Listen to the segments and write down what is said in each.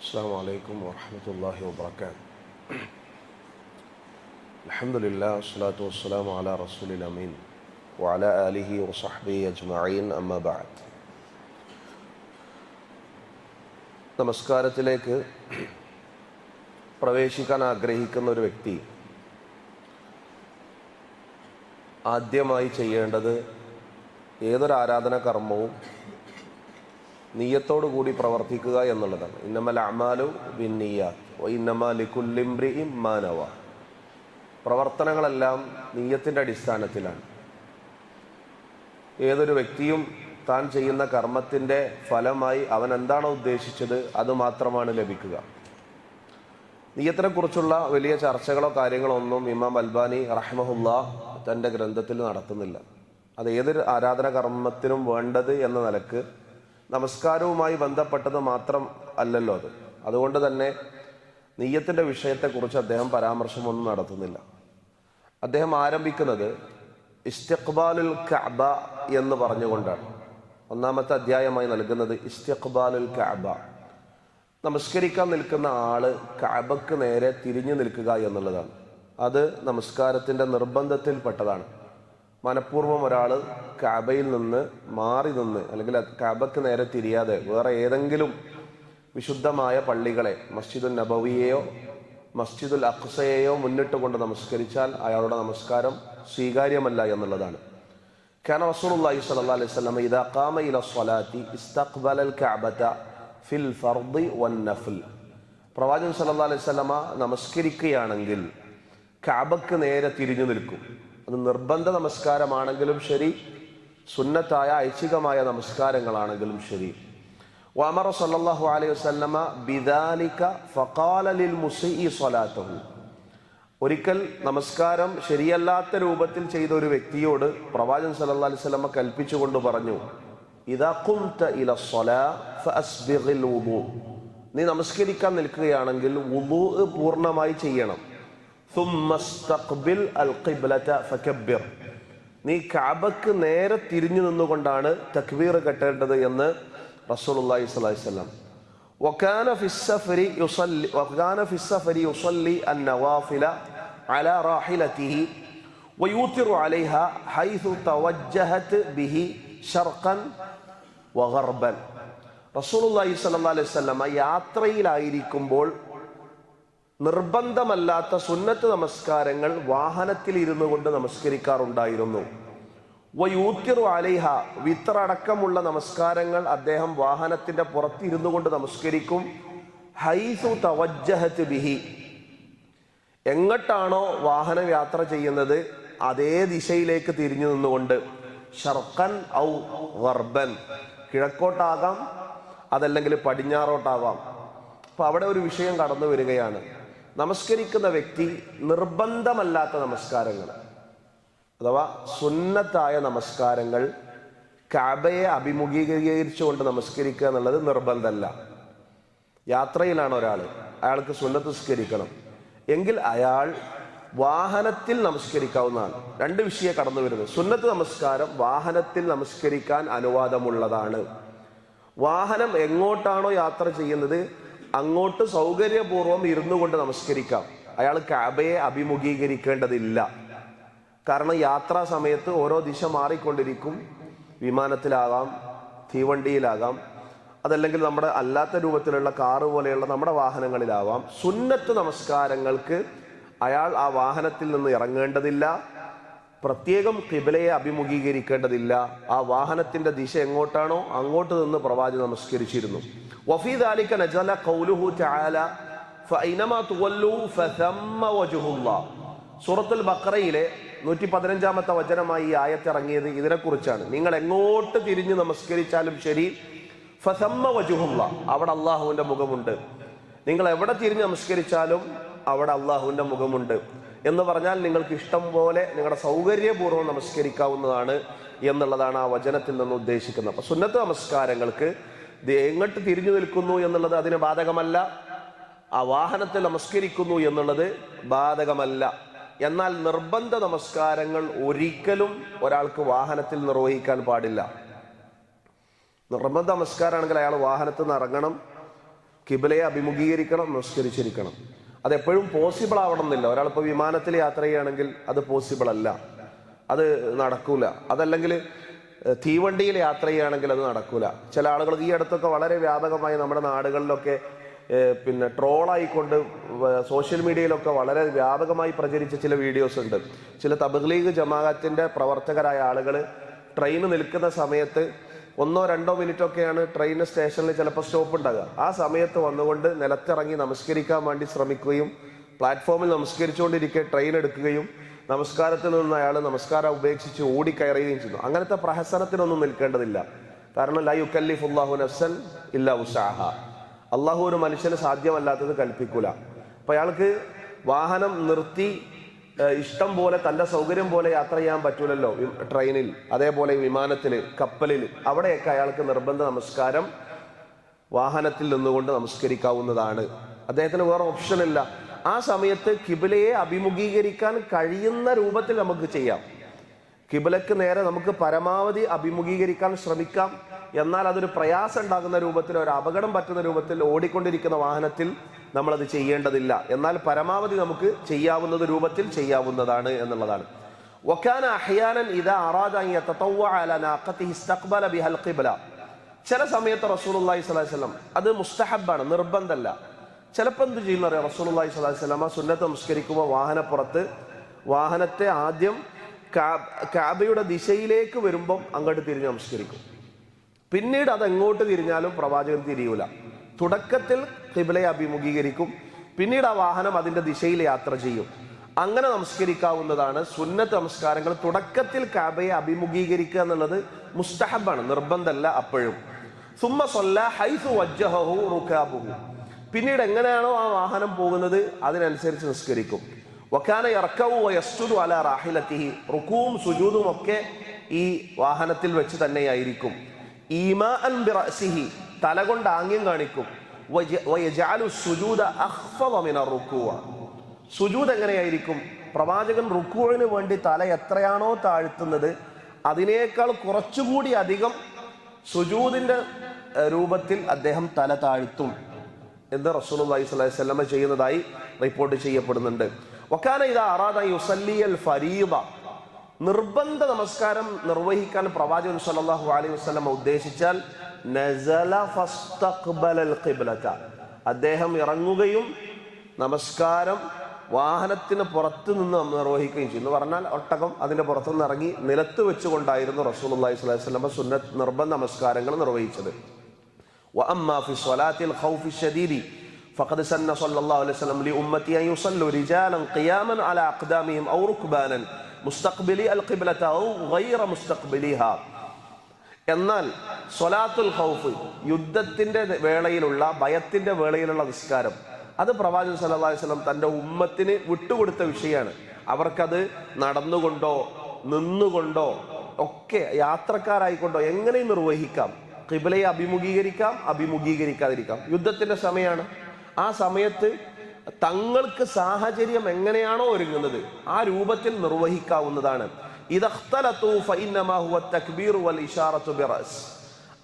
السلام عليكم ورحمة الله وبركاته الحمد لله والصلاة والسلام على رسول الأمين وعلى آله وصحبه أجمعين أما بعد നമസ്കാരത്തിലേക്ക് പ്രവേശിക്കാൻ ആഗ്രഹിക്കുന്ന ഒരു വ്യക്തി ആദ്യമായി ചെയ്യേണ്ടത് ഏതൊരു ആരാധന കർമ്മവും നീയത്തോടു കൂടി പ്രവർത്തിക്കുക എന്നുള്ളതാണ്. ഇന്നമൽ അമാലു ബിന്നിയാത്ത് ഇന്നമ ലിക്കുല്ലിംബ്രി മാനവ പ്രവർത്തനങ്ങളെല്ലാം നീയത്തിന്റെ അടിസ്ഥാനത്തിലാണ്. ഏതൊരു വ്യക്തിയും താൻ ചെയ്യുന്ന കർമ്മത്തിന്റെ ഫലമായി അവൻ എന്താണോ ഉദ്ദേശിച്ചത് അത് മാത്രമാണ് ലഭിക്കുക. നീയത്തിനെക്കുറിച്ചുള്ള വലിയ ചർച്ചകളോ കാര്യങ്ങളോ ഒന്നും ഇമാം അൽബാനി റഹ്മഹുല്ല തന്റെ ഗ്രന്ഥത്തിൽ നടത്തുന്നില്ല. അത് ഏതൊരു ആരാധന കർമ്മത്തിനും വേണ്ടത് എന്ന നിലയ്ക്ക് നമസ്കാരവുമായി ബന്ധപ്പെട്ടത് മാത്രം അല്ലല്ലോ അത്. അതുകൊണ്ട് തന്നെ നെയ്യത്തിന്റെ വിഷയത്തെക്കുറിച്ച് അദ്ദേഹം പരാമർശമൊന്നും നടത്തുന്നില്ല. അദ്ദേഹം ആരംഭിക്കുന്നത് ഇസ്തിഖ്ബാലുൽ കഅബ എന്ന് പറഞ്ഞുകൊണ്ടാണ്. ഒന്നാമത്തെ അധ്യായമായി നൽകുന്നത് ഇസ്തിഖ്ബാലുൽ കഅബ. നമസ്കരിക്കാൻ നിൽക്കുന്ന ആൾ കഅബക്ക് നേരെ തിരിഞ്ഞു നിൽക്കുക എന്നുള്ളതാണ്. അത് നമസ്കാരത്തിന്റെ നിർബന്ധത്തിൽപ്പെട്ടതാണ്. മനഃപൂർവം ഒരാൾ കാബയിൽ നിന്ന് മാറി നിന്ന് അല്ലെങ്കിൽ കാബക്ക് നേരെ തിരിയാതെ വേറെ ഏതെങ്കിലും വിശുദ്ധമായ പള്ളികളെ മസ്ജിദുൽ നബവിയെയോ മസ്ജിദുൽ അഖ്സയെയോ മുന്നിട്ട് കൊണ്ട് നമസ്കരിച്ചാൽ അയാളുടെ നമസ്കാരം സ്വീകാര്യമല്ല എന്നുള്ളതാണ്. കാരണം റസൂലുള്ളാഹി സ്വല്ലല്ലാഹി അലൈഹി വസല്ലം ഇദാ ഖാമ ഇല സ്വലാത്തി ഇസ്തഖ്ബലൽ കഅബത ഫിൽ വൻ നഫൽ. പ്രവാചകൻ സല്ലല്ലാഹു അലൈഹി വസല്ലമ നമസ്കരിക്കുകയാണെങ്കിൽ കഅബക്ക് നേരെ തിരിഞ്ഞു നിൽക്കും. അത് നിർബന്ധ നമസ്കാരമാണെങ്കിലും ശരി സുന്നത്തായ ഐച്ഛികമായ നമസ്കാരങ്ങളാണെങ്കിലും ശരി. വമറ സല്ലല്ലാഹു അലൈഹി വസ്ലമ ബിദാലിക ഫഖാല ലിൽ മുസീഇ സ്വലാത്തഹു. ഒരിക്കൽ നമസ്കാരം ശരിയല്ലാത്ത രൂപത്തിൽ ചെയ്ത ഒരു വ്യക്തിയോട് പ്രവാചകൻ സല്ലല്ലാഹു അലൈഹി വസല്ലമ കൽപ്പിച്ചുകൊണ്ട് പറഞ്ഞു ഇദാ ഖുംത നീ നമസ്കരിക്കാൻ നിൽക്കുകയാണെങ്കിൽ വുദൂ പൂർണമായി ചെയ്യണം. ثم استقبل القبلة فكبر. നീ കാബക്ക് നേരെ തിരിഞ്ഞു നിന്നുകൊണ്ടാണ് തക്ബീർ കെട്ടേണ്ടത് എന്ന് റസൂലുള്ളാഹി സ്വല്ലല്ലാഹി വസല്ലം. വകാന ഫിസ്സഫരി യുസല്ലി വകാന ഫിസ്സഫരി യുസല്ലി അൻ-നവാഫില അലാ റാഹിലതിഹി വയൂതിറു അലൈഹ ഹൈസു തവജ്ജഹത് ബിഹി ശർഖൻ വഗർബൻ. റസൂലുള്ളാഹി സ്വല്ലല്ലാഹി അലൈഹി വസല്ലം യാത്രയിലായിരിക്കുമ്പോൾ നിർബന്ധമല്ലാത്ത സുന്നത്ത് നമസ്കാരങ്ങൾ വാഹനത്തിൽ ഇരുന്നു കൊണ്ട് നമസ്കരിക്കാറുണ്ടായിരുന്നു. വയൂത്തിറു അലൈഹ വിത്രടക്കമുള്ള നമസ്കാരങ്ങൾ അദ്ദേഹം വാഹനത്തിന്റെ പുറത്ത് ഇരുന്നു കൊണ്ട് നമസ്കരിക്കും. ഹൈസു തവജ്ജഹത്ത് ബിഹി. എങ്ങോട്ടാണോ വാഹനം യാത്ര ചെയ്യുന്നത് അതേ ദിശയിലേക്ക് തിരിഞ്ഞു നിന്നുകൊണ്ട് ഷർക്കൻ ഔ വർബൻ കിഴക്കോട്ടാകാം അതല്ലെങ്കിൽ പടിഞ്ഞാറോട്ടാവാം. അപ്പൊ അവിടെ ഒരു വിഷയം കടന്നു വരികയാണ്. നമസ്കരിക്കുന്ന വ്യക്തി നിർബന്ധമല്ലാത്ത നമസ്കാരങ്ങൾ അഥവാ സുന്നത്തായ നമസ്കാരങ്ങൾ കാബയെ അഭിമുഖീകരിച്ചുകൊണ്ട് നമസ്കരിക്കുക എന്നുള്ളത് നിർബന്ധമല്ല. യാത്രയിലാണ് ഒരാൾ അയാൾക്ക് സുന്നത്ത് നിസ്കരിക്കണം. എങ്കിൽ അയാൾ വാഹനത്തിൽ നമസ്കരിക്കാവുന്നതാണ്. രണ്ട് വിഷയം കടന്നു വരുന്നത്. സുന്നത്ത് നമസ്കാരം വാഹനത്തിൽ നമസ്കരിക്കാൻ അനുവാദമുള്ളതാണ്. വാഹനം എങ്ങോട്ടാണോ യാത്ര ചെയ്യുന്നത് അങ്ങോട്ട് സൗകര്യപൂർവം ഇരുന്നു കൊണ്ട് നമസ്കരിക്കാം. അയാൾ കാബയെ അഭിമുഖീകരിക്കേണ്ടതില്ല. കാരണം യാത്രാ സമയത്ത് ഓരോ ദിശ മാറിക്കൊണ്ടിരിക്കും. വിമാനത്തിലാകാം തീവണ്ടിയിലാകാം. അതല്ലെങ്കിൽ നമ്മുടെ അല്ലാത്ത രൂപത്തിലുള്ള കാറ് പോലെയുള്ള നമ്മുടെ വാഹനങ്ങളിലാവാം. സുന്നത്ത് നമസ്കാരങ്ങൾക്ക് അയാൾ ആ വാഹനത്തിൽ നിന്ന് ഇറങ്ങേണ്ടതില്ല. പ്രത്യേകം കിബിലയെ അഭിമുഖീകരിക്കേണ്ടതില്ല. ആ വാഹനത്തിന്റെ ദിശ എങ്ങോട്ടാണോ അങ്ങോട്ട് നിന്ന് പ്രവാചി നമസ്കരിച്ചിരുന്നു. വഫീദ് نزل قوله تعالى فأينما تولوا فثم وجه الله. സൂറത്തുൽ ബഖറയിലെ നൂറ്റി പതിനഞ്ചാമത്തെ വചനമായി ഈ ആയത്തിറങ്ങിയത് ഇതിനെക്കുറിച്ചാണ്. നിങ്ങൾ എങ്ങോട്ട് തിരിഞ്ഞ് നമസ്കരിച്ചാലും ശരി ഫസമ്മ വജുഹുള്ള അവിടെ അള്ളാഹുവിന്റെ മുഖമുണ്ട്. നിങ്ങൾ എവിടെ തിരിഞ്ഞ് നമസ്കരിച്ചാലും അവിടെ അള്ളാഹുവിന്റെ മുഖമുണ്ട്. എന്ന് പറഞ്ഞാൽ നിങ്ങൾക്ക് ഇഷ്ടം പോലെ നിങ്ങളുടെ സൗകര്യപൂർവം നമസ്കരിക്കാവുന്നതാണ് എന്നുള്ളതാണ് ആ വചനത്തിൽ നിന്ന് ഉദ്ദേശിക്കുന്നത്. അപ്പൊ സുന്നത്ത് നമസ്കാരങ്ങൾക്ക് എങ്ങോട്ട് തിരിഞ്ഞു നിൽക്കുന്നു എന്നുള്ളത് അതിന് ബാധകമല്ല. ആ വാഹനത്തിൽ നമസ്കരിക്കുന്നു എന്നുള്ളത് ബാധകമല്ല. എന്നാൽ നിർബന്ധ നമസ്കാരങ്ങൾ ഒരിക്കലും ഒരാൾക്ക് വാഹനത്തിൽ നിർവഹിക്കാൻ പാടില്ല. നിർബന്ധ നമസ്കാരമാണെങ്കിൽ അയാൾ വാഹനത്തിൽ നിന്ന് ഇറങ്ങണം കിബിലയെ അഭിമുഖീകരിക്കണം നമസ്കരിച്ചിരിക്കണം. അതെപ്പോഴും പോസിബിൾ ആവണം എന്നില്ല ഒരാളിപ്പോൾ വിമാനത്തിൽ യാത്ര ചെയ്യുകയാണെങ്കിൽ അത് പോസിബിൾ അല്ല. അത് നടക്കൂല. അതല്ലെങ്കിൽ തീവണ്ടിയിൽ യാത്ര ചെയ്യുകയാണെങ്കിൽ അത് നടക്കൂല. ചില ആളുകൾ ഈ അടുത്തൊക്കെ വളരെ വ്യാപകമായി നമ്മുടെ നാടുകളിലൊക്കെ പിന്നെ ട്രോളായിക്കൊണ്ട് സോഷ്യൽ മീഡിയയിലൊക്കെ വളരെ വ്യാപകമായി പ്രചരിച്ച ചില വീഡിയോസ് ഉണ്ട്. ചില തബ്ലീഗ് ജമാഅത്തിന്റെ പ്രവർത്തകരായ ആളുകൾ ട്രെയിൻ നിൽക്കുന്ന സമയത്ത് ഒന്നോ രണ്ടോ മിനിറ്റൊക്കെയാണ് ട്രെയിൻ സ്റ്റേഷനിൽ ചിലപ്പോൾ സ്റ്റോപ്പ് ഉണ്ടാകുക ആ സമയത്ത് വന്നുകൊണ്ട് നിലത്തിറങ്ങി നമസ്കരിക്കാൻ വേണ്ടി ശ്രമിക്കുകയും പ്ലാറ്റ്ഫോമിൽ നമസ്കരിച്ചുകൊണ്ടിരിക്കെ ട്രെയിൻ എടുക്കുകയും നമസ്കാരത്തിൽ നിന്ന് അയാൾ നമസ്കാരം ഉപേക്ഷിച്ച് ഓടിക്കയറുകയും ചെയ്യുന്നു. അങ്ങനത്തെ പ്രഹസനത്തിനൊന്നും നിൽക്കേണ്ടതില്ല. കാരണം ലാ യുക്കല്ലിഫുല്ലാഹു നഫ്സൻ ഇല്ല ഉസാഹ. അള്ളാഹു ഒരു മനുഷ്യന് സാധ്യമല്ലാത്തത് കൽപ്പിക്കൂല. അപ്പൊ അയാൾക്ക് വാഹനം നിർത്തി ഇഷ്ടം പോലെ തന്റെ സൗകര്യം പോലെ യാത്ര ചെയ്യാൻ പറ്റൂലല്ലോ ട്രെയിനിൽ. അതേപോലെ വിമാനത്തിൽ കപ്പലിൽ അവിടെയൊക്കെ അയാൾക്ക് നിർബന്ധ നമസ്കാരം വാഹനത്തിൽ നിന്നുകൊണ്ട് നമസ്കരിക്കാവുന്നതാണ്. അദ്ദേഹത്തിന് വേറെ ഓപ്ഷൻ ഇല്ല ആ സമയത്ത് കിബിലയെ അഭിമുഖീകരിക്കാൻ കഴിയുന്ന രൂപത്തിൽ നമുക്ക് ചെയ്യാം കിബിലക്ക് നേരെ നമുക്ക് പരമാവധി അഭിമുഖീകരിക്കാൻ ശ്രമിക്കാം എന്നാൽ അതൊരു പ്രയാസം ഉണ്ടാകുന്ന രൂപത്തിൽ ഒരു അപകടം പറ്റുന്ന രൂപത്തിൽ ഓടിക്കൊണ്ടിരിക്കുന്ന വാഹനത്തിൽ നമ്മളത് ചെയ്യേണ്ടതില്ല എന്നാൽ പരമാവധി നമുക്ക് ചെയ്യാവുന്നത് രൂപത്തിൽ ചെയ്യാവുന്നതാണ് എന്നുള്ളതാണ് وكان احيانا اذا اراد ان يتطوع على ناقته استقبل بها القبلة ചില സമയത്ത് റസൂലുള്ളാഹി സ്വല്ലല്ലാഹി അലൈഹി വസല്ലം അത് മുസ്തഹബാണ് നിർബന്ധമല്ല ചിലപ്പോൾ എന്ത് ചെയ്യുന്ന അറിയാം? സ്വല്ലല്ലാഹി അലൈഹി വസല്ലം സുന്നത്ത് നമസ്കരിക്കുമ്പോൾ വാഹനപ്പുറത്ത് വാഹനത്തെ ആദ്യം കാബയുടെ ദിശയിലേക്ക് വരുമ്പം അങ്ങോട്ട് തിരിഞ്ഞ് നമസ്കരിക്കും. പിന്നീട് അത് എങ്ങോട്ട് തിരിഞ്ഞാലും പ്രവാചകൻ തിരിയൂല. തുടക്കത്തിൽ കിബിലയെ അഭിമുഖീകരിക്കും. പിന്നീട് ആ വാഹനം അതിന്റെ ദിശയിൽ യാത്ര ചെയ്യും. അങ്ങനെ നമസ്കരിക്കാവുന്നതാണ് സുന്നത്ത് നമസ്കാരങ്ങൾ. തുടക്കത്തിൽ കാബയെ അഭിമുഖീകരിക്കുക എന്നുള്ളത് മുസ്തഹബാണ് നിർബന്ധമല്ല അപ്പോഴും. സുമ്മ സൊല്ല ഹൈസു വജ്ജഹു റുക്കാബുഹു പിന്നീട് എങ്ങനെയാണോ ആ വാഹനം പോകുന്നത് അതിനനുസരിച്ച് നിസ്കരിക്കും. വക്കാന ഇറക്കവും യസ്തുദു അല റാഹിലത്തിഹി. റുക്കുവും സുജൂതും ഒക്കെ ഈ വാഹനത്തിൽ വെച്ച് തന്നെയായിരിക്കും. ഈമാഅൻ ബിറസിഹി തല കൊണ്ട് ആംഗ്യം കാണിക്കും. സുജൂദ സുജൂദ് എങ്ങനെയായിരിക്കും? പ്രവാചകൻ റുക്കുവിന് വേണ്ടി തല എത്രയാണോ താഴ്ത്തുന്നത് അതിനേക്കാൾ കുറച്ചുകൂടി അധികം സുജൂദിന്റെ രൂപത്തിൽ അദ്ദേഹം തല താഴ്ത്തും. എന്ന് അലൈഹി വസല്ലമ ചെയ്യുന്നതായി റിപ്പോർട്ട് ചെയ്യപ്പെടുന്നുണ്ട്. വക്കാന ഇത് അറാദ യുസല്ലിയൽ ഫരീദ. നിർബന്ധ നമസ്കാരം നിർവഹിക്കാൻ പ്രവാചകൻ സല്ലാഹു അലൈഹി വസ്ലമ ഉദ്ദേശിച്ചാൽ അദ്ദേഹം ഇറങ്ങുകയും നമസ്കാരം വാഹനത്തിന് പുറത്ത് നിന്ന് നിർവഹിക്കുകയും ചെയ്യുന്നു. പറഞ്ഞാൽ ഒട്ടകം അതിന്റെ പുറത്തുനിന്ന് ഇറങ്ങി നിലത്ത് വെച്ചുകൊണ്ടായിരുന്നു റസൂലുള്ളാഹി സ്വല്ലല്ലാഹി അലൈഹി വസല്ലമ സുന്നത്ത് നിർബന്ധ നമസ്കാരങ്ങൾ നിർവഹിച്ചത്. واما في صلاه الخوف الشديد فقد سن صلى الله عليه وسلم لامتي ان يصلوا رجالا قياما على اقدامهم او ركبانا مستقبلي القبلة او غير مستقبليها എന്നാൽ സ്വലാത്തുൽ ഖൗഫ് യുദ്ധത്തിന്റെ വേളയിലുള്ള ഭയത്തിന്റെ വേളയിലുള്ള നിസ്കാരം അത് പ്രവാചകൻ സല്ലല്ലാഹു അലൈഹി വസല്ലം തന്റെ ഉമ്മത്തിന് വിട്ടുകൊടുത്ത വിഷയമാണ് അവർക്കത് നടന്നുകൊണ്ടോ നിന്നുകൊണ്ടോ ഒക്കെ യാത്രക്കാരായിക്കൊണ്ടോ എങ്ങനെയും നിർവഹിക്കാം കിബിലയെ അഭിമുഖീകരിക്കാം അഭിമുഖീകരിക്കാതിരിക്കാം. യുദ്ധത്തിന്റെ സമയമാണ് ആ സമയത്ത് തങ്ങൾക്ക് സാഹചര്യം എങ്ങനെയാണോ ഒരുങ്ങുന്നത് ആ രൂപത്തിൽ നിർവഹിക്കാവുന്നതാണ്.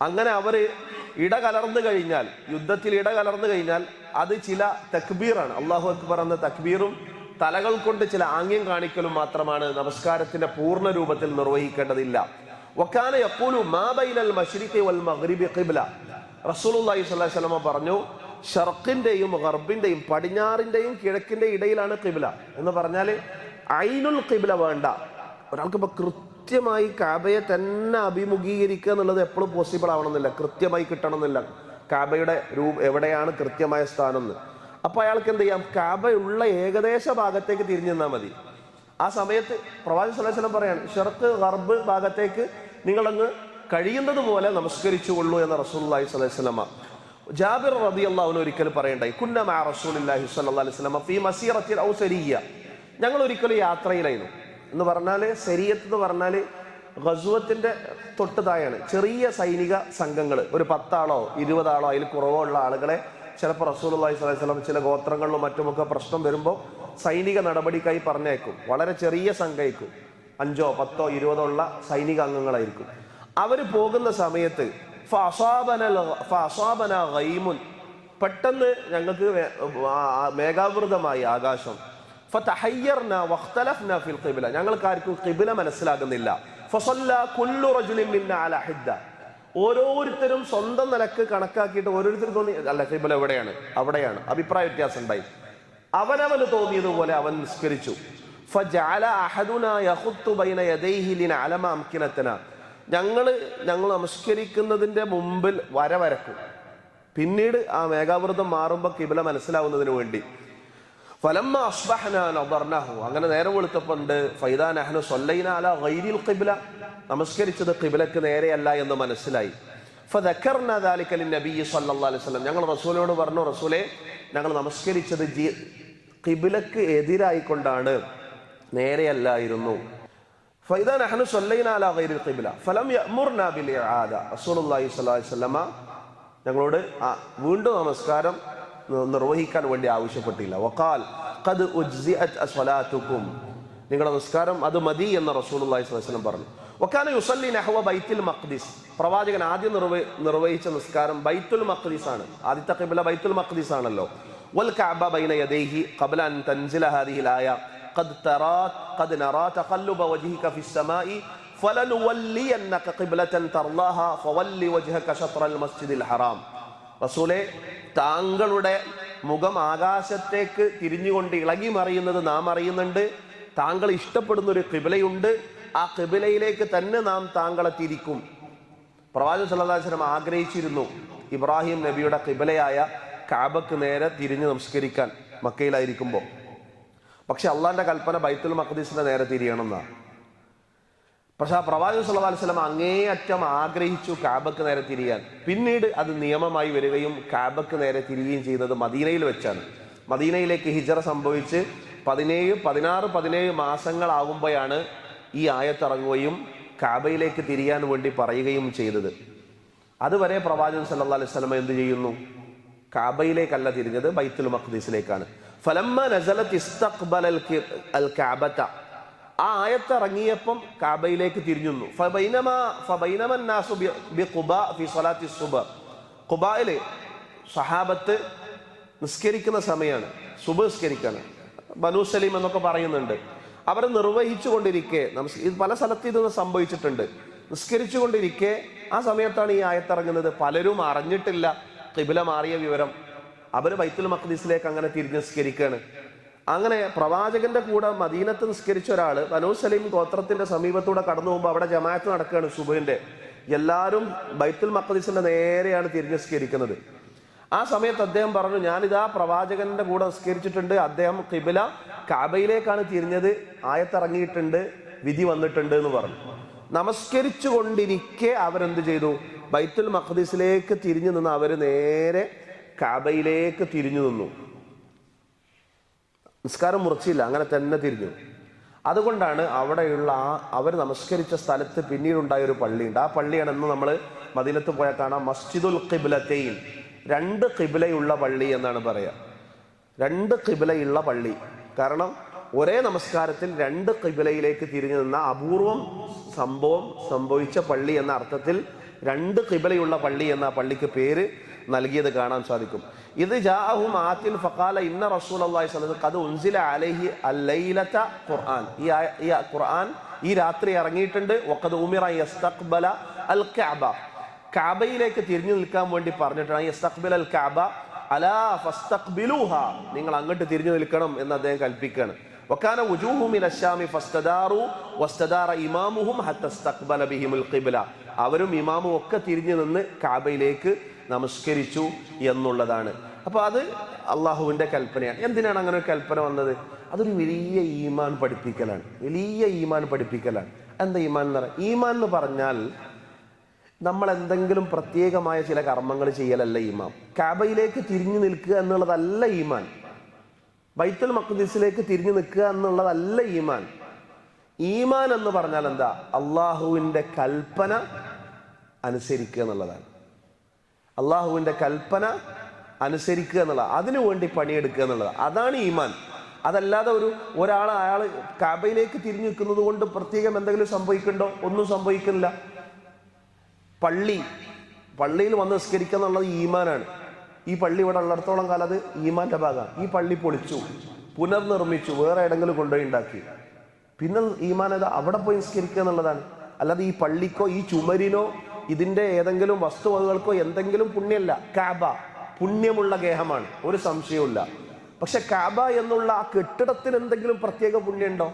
അങ്ങനെ അവർ ഇടകലർന്നു കഴിഞ്ഞാൽ യുദ്ധത്തിൽ ഇടകലർന്നു കഴിഞ്ഞാൽ അത് ചില തക്ബീറാണ്. അള്ളാഹു അക്ബർ എന്ന തക്ബീറും തലകൾ കൊണ്ട് ചില ആംഗ്യം കാണിക്കലും മാത്രമാണ് നമസ്കാരത്തിന്റെ പൂർണ രൂപത്തിൽ നിർവഹിക്കേണ്ടതില്ല. വക്കാന യഖൂലു മാ ബൈനൽ മശ്രിഖി വൽ മഗ്രിബി ഖിബ്ല റസൂലുള്ളാഹി സ്വല്ലല്ലാഹി അലൈഹി വസല്ലം പറഞ്ഞു ഷർഖിന്റെയും ഗർബിന്റെയും പടിഞ്ഞാറിന്റെയും കിഴക്കിന്റെ ഇടയിലാണ് ഖിബ്ല. എന്ന് പറഞ്ഞാൽ ഐനുൽ ഖിബ്ല വേണ്ട. ഒരാൾക്ക് ഇപ്പോൾ കൃത്യമായി കാബയെ തന്നെ അഭിമുഖീകരിക്കുക എന്നുള്ളത് എപ്പോഴും പോസിബിൾ ആവണമെന്നില്ല. കൃത്യമായി കിട്ടണമെന്നില്ല. കാബയുടെ രൂപ എവിടെയാണ് കൃത്യമായ സ്ഥാനം എന്ന് അപ്പൊ അയാൾക്ക് എന്ത് ചെയ്യാം? കാബയുള്ള ഏകദേശ ഭാഗത്തേക്ക് തിരിഞ്ഞു നിന്നാൽ മതി. ആ സമയത്ത് പ്രവാചക സലഹുലം പറയാണ് ഷെർക്ക് ഗർബ് ഭാഗത്തേക്ക് നിങ്ങളങ്ങ് കഴിയുന്നത് പോലെ നമസ്കരിച്ചുകൊള്ളൂ എന്ന റസൂലി വസല്ലമ ജാബിർ റബി അൻഹു ഒരിക്കൽ പറയണ്ടായി കുന്ന റസൂലി വസല്ലമ ഫീ മസീറത്തിൽ ഔ സരിയ. ഞങ്ങൾ ഒരിക്കലും യാത്രയിലായിരുന്നു. എന്ന് പറഞ്ഞാൽ ശരീരത്ത് എന്ന് പറഞ്ഞാൽ ഗസുവത്തിന്റെ തൊട്ടുതായാണ് ചെറിയ സൈനിക സംഘങ്ങൾ ഒരു പത്താളോ ഇരുപതാളോ അതിൽ കുറവോ ഉള്ള ആളുകളെ ചിലപ്പോൾ റസൂൽ അള്ളഹി അലൈഹി സ്വലം ചില ഗോത്രങ്ങളിലും മറ്റുമൊക്കെ പ്രശ്നം വരുമ്പോൾ സൈനിക നടപടിക്കായി പറഞ്ഞേക്കും വളരെ ചെറിയ സംഘമായിരിക്കും. അഞ്ചോ പത്തോ ഇരുപതോ ഉള്ള സൈനിക അംഗങ്ങളായിരിക്കും. അവർ പോകുന്ന സമയത്ത് ഫഅസാബന ഗൈമുൻ. പെട്ടെന്ന് ഞങ്ങൾക്ക് മേഘാവൃതമായി ആകാശം. ഫതഹയ്യർന വഖ്തലഫ്ന ഫിൽ ഖിബ്ല. ഞങ്ങൾക്ക് ആർക്കും ഖിബ്ല മനസ്സിലാകുന്നില്ല. ഫസല്ല കുല്ലു റജുലിൻ മിന്ന അല ഹിദ്ദ. ഓരോരുത്തരും സ്വന്തം നിലയ്ക്ക് കണക്കാക്കിയിട്ട് ഓരോരുത്തർ തോന്നി അല്ല ഖിബ്ല എവിടെയാണ്? അവിടെയാണ്. അഭിപ്രായ വ്യത്യാസം ഉണ്ടായി. അവനവന് തോന്നിയതുപോലെ അവൻ നിസ്കരിച്ചു. ഞങ്ങൾ ഞങ്ങൾ നമസ്കരിക്കുന്നതിന്റെ മുമ്പിൽ വര വരക്കും. പിന്നീട് ആ മേഘാവൃതം മാറുമ്പോൾ കിബില മനസ്സിലാവുന്നതിന് വേണ്ടി. അങ്ങനെ നേരം വെളുത്തപ്പുണ്ട് ഫൈദാ നഹ്നു സല്ലൈന അല ഗൈരിൽ നമസ്കരിച്ചത് കിബിലക്ക് നേരെയല്ല എന്ന് മനസ്സിലായി. ഞങ്ങൾ റസൂലിനോട് പറഞ്ഞു റസൂലെ ഞങ്ങൾ നമസ്കരിച്ചത് ജി കിബിലക്ക് എതിരായിക്കൊണ്ടാണ്. നേരെയല്ലായിരുന്നു. ഫൈദാ അഹ്നു ഫലം യഅ്മുർനാ ബിൽ ഇആദ സ്വല്ലല്ലാഹു അലൈഹി വസല്ലമ ഞങ്ങളോട് വീണ്ടും നമസ്കാരം നിർവഹിക്കാൻ വേണ്ടി ആവശ്യപ്പെട്ടില്ല. വക്കാൽ ഖദ് ഉജ്സിഅത് അസ്വലാത്തുക്കും. നിങ്ങളുടെ നമസ്കാരം അത് മതി എന്ന് റസൂലുള്ളാഹി സ്വല്ലല്ലാഹു അലൈഹി വസല്ലം പറഞ്ഞു. വക്കാന യുസല്ലി നഹ്വ ബൈത്തുൽ മഖ്ദിസ്. പ്രവാചകൻ ആദ്യം നിർവ നിർവഹിച്ച നിസ്കാരം ബൈത്തുൽ മഖ്ദിസ് ആണ്. ആദ്യത്തെ ഖിബ്ല ബൈത്തുൽ മഖ്ദിസ് ആണല്ലോ. വൽ കഅബ ബൈന യദൈഹി ഖബ്ല അൻ തൻസില ഹാദിഹിൽ ആയ. قد ترى قد نرى تقلب وجهك في السماء فلنولينك قبلة ترضاها فول وجهك شطر المسجد الحرام റസൂലെ താങ്കളുടെ മുഖം ആകാശത്തേക്ക് തിരിഞ്ഞുകൊണ്ട് ഇളകി മറിയുന്നത് നാം അറിയുന്നുണ്ട് താങ്കൾ ഇഷ്ടപ്പെടുന്ന ഒരു കിബിലയുണ്ട് ആ കിബിലയിലേക്ക് തന്നെ നാം താങ്കളെ തിരിക്കും പ്രവാചകൻ സല്ലല്ലാഹു അലൈഹി വസല്ലം ആഗ്രഹിച്ചിരുന്നു ഇബ്രാഹിം നബിയുടെ കിബിലയായ കാബക്ക് നേരെ തിരിഞ്ഞ് നമസ്കരിക്കാൻ മക്കയിലായിരിക്കുമ്പോൾ പക്ഷെ അള്ളാന്റെ കൽപ്പന ബൈത്തുൽ മഖദീസിന്റെ നേരെ തിരിയണം എന്നാ പക്ഷെ ആ പ്രവാചകൻ സല്ലല്ലാഹു അലൈഹി വസല്ലം അങ്ങേയറ്റം ആഗ്രഹിച്ചു കാബക്ക് നേരെ തിരിയാൻ. പിന്നീട് അത് നിയമമായി വരികയും കാബക്ക് നേരെ തിരിയുകയും ചെയ്തത് മദീനയിൽ വെച്ചാണ്. മദീനയിലേക്ക് ഹിജറ സംഭവിച്ച് പതിനേഴ് പതിനാറ് പതിനേഴ് മാസങ്ങളാകുമ്പോഴാണ് ഈ ആയത്തിറങ്ങുകയും കാബയിലേക്ക് തിരിയാൻ വേണ്ടി പറയുകയും ചെയ്തത്. അതുവരെ പ്രവാചകൻ സല്ലല്ലാഹു അലൈഹി വസല്ലം എന്ത് ചെയ്യുന്നു? കാബയിലേക്കല്ല തിരിഞ്ഞത് ബൈത്തുൽ മഖ്ദീസിലേക്കാണ്. ഫലമ്മ നസലത്ത് ആ ആയത്ത് കാബയിലേക്ക് തിരിഞ്ഞു ഖുബായിൽ സഹാബത്ത് നിസ്കരിക്കുന്ന സമയമാണ് സുബ് നിസ്കരിക്കാണ്. ബനു സലീം എന്നൊക്കെ പറയുന്നുണ്ട്. അവർ നിർവഹിച്ചു കൊണ്ടിരിക്കെ ഇത് പല സ്ഥലത്ത് ഇത് സംഭവിച്ചിട്ടുണ്ട്. നിസ്കരിച്ചു കൊണ്ടിരിക്കെ ആ സമയത്താണ് ഈ ആയത്തിറങ്ങുന്നത്. പലരും അറിഞ്ഞിട്ടില്ല. കിബില മാറിയ വിവരം. അവർ ബൈത്തുൽ മഖ്ദീസിലേക്ക് അങ്ങനെ തിരിഞ്ഞ് നിസ്കരിക്കുകയാണ് അങ്ങനെ പ്രവാചകന്റെ കൂടെ മദീനത്ത് നിസ്കരിച്ച ഒരാൾ ബനു സലീം ഗോത്രത്തിന്റെ സമീപത്തൂടെ കടന്നു പോകുമ്പോൾ അവിടെ ജമാഅത്ത് നടക്കുകയാണ് സുബുവിന്റെ എല്ലാവരും ബൈത്തുൽ മഖ്ദീസിന്റെ നേരെയാണ് തിരിഞ്ഞ് നിസ്കരിക്കുന്നത്. ആ സമയത്ത് അദ്ദേഹം പറഞ്ഞു ഞാനിതാ പ്രവാചകന്റെ കൂടെ നിസ്കരിച്ചിട്ടുണ്ട്. അദ്ദേഹം കിബില കാബയിലേക്കാണ് തിരിഞ്ഞത്. ആയത്തിറങ്ങിയിട്ടുണ്ട്. വിധി വന്നിട്ടുണ്ട് എന്ന് പറഞ്ഞു. നമസ്കരിച്ചു കൊണ്ടിരിക്കെ അവരെന്ത് ചെയ്തു? ബൈത്തുൽ മഖ്ദീസിലേക്ക് തിരിഞ്ഞു നിന്ന് അവർ നേരെ കാബയിലേക്ക് തിരിഞ്ഞു നിന്നു. നിസ്കാരം മുറിച്ചില്ല അങ്ങനെ തന്നെ തിരിഞ്ഞു. അതുകൊണ്ടാണ് അവിടെയുള്ള ആ അവർ നമസ്കരിച്ച സ്ഥലത്ത് പിന്നീടുണ്ടായ ഒരു പള്ളിയുണ്ട് ആ പള്ളിയാണ് ഇന്ന് നമ്മൾ മദീനത്ത് പോയാൽ കാണാം. മസ്ജിദുൽ ഖിബ്ലത്തൈൻ രണ്ട് കിബിലയുള്ള പള്ളി എന്നാണ് പറയുക രണ്ട് കിബിലയുള്ള പള്ളി. കാരണം ഒരേ നമസ്കാരത്തിൽ രണ്ട് കിബിലയിലേക്ക് തിരിഞ്ഞു നിന്ന അപൂർവം സംഭവം സംഭവിച്ച പള്ളി എന്ന അർത്ഥത്തിൽ രണ്ട് കിബിലയുള്ള പള്ളി എന്ന പള്ളിക്ക് പേര് നൽകിയത് കാണാൻ സാധിക്കും. ഇത് ജാഅഹും ആത്തിൽ ഫഖാല ഇന്ന റസൂൽ അള്ളാഹി ഉൻസില അലൈഹി അല്ലൈലത്ത ഖുർആൻ. ഈ ഈ ഖുർആൻ ഈ രാത്രി ഇറങ്ങിയിട്ടുണ്ട്. വക്കത് ഉമിറ യസ്തഖ്ബല അൽ കാബ കാബയിലേക്ക് തിരിഞ്ഞു നിൽക്കാൻ വേണ്ടി പറഞ്ഞിട്ടാണ് യസ്തഖ്ബൽ അൽ കാബ അലാ ഫസ്തഖ്ബിലൂഹ. നിങ്ങൾ അങ്ങോട്ട് തിരിഞ്ഞു നിൽക്കണം എന്ന് അദ്ദേഹം കൽപ്പിക്കുകയാണ്. വക്കാന വുജൂഹു മിന അശ്ശാമി ഫസ്തദാറു വസ്തദാറ ഇമാമുഹും ഹത്ത ഇസ്തഖ്ബല ബിഹിമുൽ ഖിബ്ല. അവരും ഇമാമും ഒക്കെ തിരിഞ്ഞു നിന്ന് കാബയിലേക്ക് നമസ്കരിച്ചു എന്നുള്ളതാണ്. അപ്പൊ അത് അള്ളാഹുവിന്റെ കൽപ്പനയാണ്. എന്തിനാണ് അങ്ങനെ ഒരു കൽപ്പന വന്നത്? അതൊരു വലിയ ഈമാൻ പഠിപ്പിക്കലാണ്. വലിയ ഈമാൻ പഠിപ്പിക്കലാണ്. എന്താ ഈമാൻ എന്ന് പറയാം ഈമാൻ എന്ന് പറഞ്ഞാൽ നമ്മൾ എന്തെങ്കിലും പ്രത്യേകമായ ചില കർമ്മങ്ങൾ ചെയ്യലല്ല ഈമാൻ. കാബയിലേക്ക് തിരിഞ്ഞു നിൽക്കുക എന്നുള്ളതല്ല ഈമാൻ. ബൈത്തൽ മക്കുദീസിലേക്ക് തിരിഞ്ഞു നിൽക്കുക എന്നുള്ളതല്ല ഈമാൻ. ഈമാൻ എന്ന് പറഞ്ഞാൽ എന്താ? അള്ളാഹുവിന്റെ കൽപ്പന അനുസരിക്കുക എന്നുള്ളതാണ്. അള്ളാഹുവിന്റെ കൽപ്പന അനുസരിക്കുക എന്നുള്ളത്. അതിനു വേണ്ടി പണിയെടുക്കുക എന്നുള്ളത്. അതാണ് ഈമാൻ. അതല്ലാതെ ഒരു ഒരാൾ അയാൾ കാബയിലേക്ക് തിരിഞ്ഞു നിൽക്കുന്നത് കൊണ്ട് പ്രത്യേകം എന്തെങ്കിലും സംഭവിക്കുന്നുണ്ടോ? ഒന്നും സംഭവിക്കുന്നില്ല. പള്ളി പള്ളിയിൽ വന്ന് നിസ്കരിക്കുക എന്നുള്ളത് ഈമാനാണ്. ഈ പള്ളി ഇവിടെ ഉള്ളിടത്തോളം കാലം അത് ഈമാന്റെ ഭാഗമാണ്. ഈ പള്ളി പൊളിച്ചു പുനർനിർമ്മിച്ചു വേറെ ഇടങ്ങളിൽ കൊണ്ടുപോയി ഉണ്ടാക്കി. പിന്നെ ഈമാനത് അവിടെ പോയി നിസ്കരിക്കുക എന്നുള്ളതാണ്. അല്ലാതെ ഈ പള്ളിക്കോ ഈ ചുമരിനോ ഇതിന്റെ ഏതെങ്കിലും വസ്തുവകകൾക്കോ എന്തെങ്കിലും പുണ്യമല്ല കാബ പുണ്യമുള്ള ഗേഹമാണ്. ഒരു സംശയവുമില്ല. പക്ഷെ കാബ എന്നുള്ള ആ കെട്ടിടത്തിന് എന്തെങ്കിലും പ്രത്യേക പുണ്യമുണ്ടോ?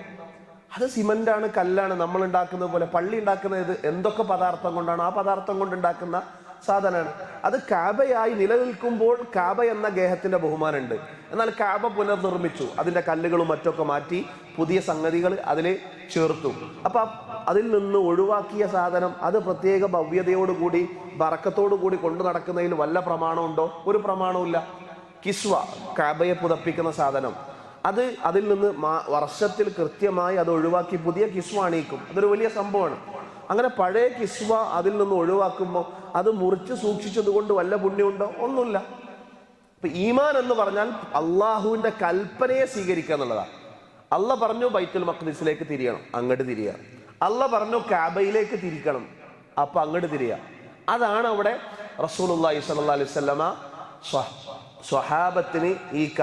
അത് സിമന്റ് ആണ് കല്ലാണ്. നമ്മൾ ഉണ്ടാക്കുന്നത് പോലെ പള്ളി ഉണ്ടാക്കുന്നത് എന്തൊക്കെ പദാർത്ഥം കൊണ്ടാണ്? ആ പദാർത്ഥം കൊണ്ട് ഉണ്ടാക്കുന്ന സാധനമാണ് അത് കാബയായി നിലനിൽക്കുമ്പോൾ കാബ എന്ന ഗേഹത്തിന്റെ ബഹുമാനമുണ്ട്. എന്നാൽ കാബ പുനർനിർമ്മിച്ചു. അതിന്റെ കല്ലുകളും മറ്റൊക്കെ മാറ്റി പുതിയ സംഗതികൾ അതിൽ ചേർത്തു. അപ്പൊ അതിൽ നിന്ന് ഒഴിവാക്കിയ സാധനം അത് പ്രത്യേക ഭവ്യതയോടുകൂടി കൂടി കൊണ്ടു നടക്കുന്നതിൽ വല്ല പ്രമാണമുണ്ടോ? ഒരു പ്രമാണവുമില്ല. കിസ്വ കാബയെ പുതപ്പിക്കുന്ന സാധനം. അത് അതിൽ നിന്ന് വർഷത്തിൽ കൃത്യമായി അത് ഒഴിവാക്കി പുതിയ കിസ്വ അണിയിക്കും. അതൊരു വലിയ സംഭവമാണ്. അങ്ങനെ പഴയ കിസ്വ അതിൽ നിന്ന് ഒഴിവാക്കുമ്പോൾ അത് മുറിച്ച് സൂക്ഷിച്ചത് കൊണ്ട് വല്ല പുണ്യമുണ്ടോ? ഒന്നുമില്ല. ഇപ്പൊ ഈമാൻ എന്ന് പറഞ്ഞാൽ അള്ളാഹുവിന്റെ കൽപ്പനയെ സ്വീകരിക്കുക എന്നുള്ളതാണ്. അല്ല പറഞ്ഞു ബൈത്തുൽ മഖ്ദിസിലേക്ക് തിരിയണം അങ്ങോട്ട് തിരിയുക. അല്ല പറഞ്ഞു കാബയിലേക്ക് തിരിക്കണം അപ്പൊ അങ്ങോട്ട് തിരിയുക. അതാണ് അവിടെ റസൂലുള്ളാഹി സ്വല്ലല്ലാഹി അലൈഹി വസല്ലമ സ്വ- സ്വഹാബത്തിന് ഈ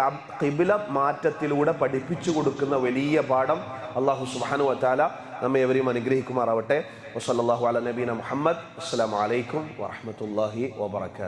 കിബില മാറ്റത്തിലൂടെ പഠിപ്പിച്ചു കൊടുക്കുന്ന വലിയ പാഠം അള്ളാഹു സുഹാനു വതആല നമ്മെ എവരെയും അനുഗ്രഹിക്കുമാറാവട്ടെ. വസല്ലല്ലാഹു അല നബീന മുഹമ്മദ്. അസ്സലാമു അലൈക്കും വറഹ്മത്തുള്ളാഹി വബറകാതുഹു.